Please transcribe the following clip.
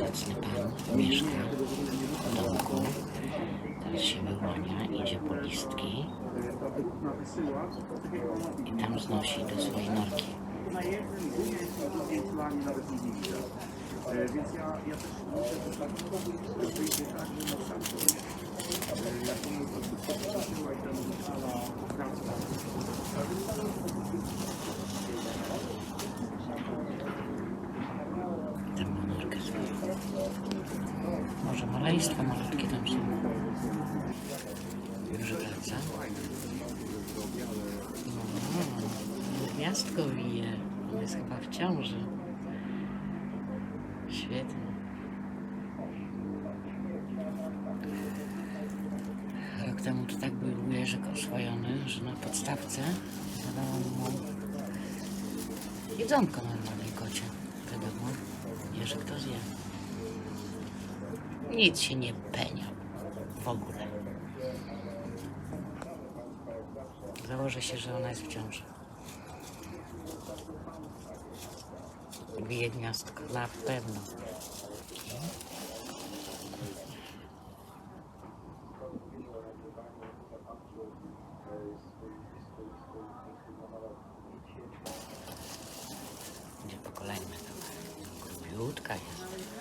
zacny pan mieszka w domku. Teraz się wyłania, idzie po listki i tam znosi do swojej norki. na Więc ja też muszę to tak wyjdzie tak, że na sam koniec e, jak to mówię, to i tam cała praca. Tam ma norkę swoją. Maleństwo malutkie tam są. Już wraca. No, gwiazdko wije. On jest chyba w ciąży. Świetnie. Rok temu to tak był Jerzyk oswojony, że na podstawce zadałam mu jedzonko normalnie kocie. Wiadomo, Jerzyk to zje. Nic się nie peniał. W ogóle. Założę się, że ona jest w ciąży. Bije gniazdko, na pewno. Gdzie po kolejne grubiutka jest.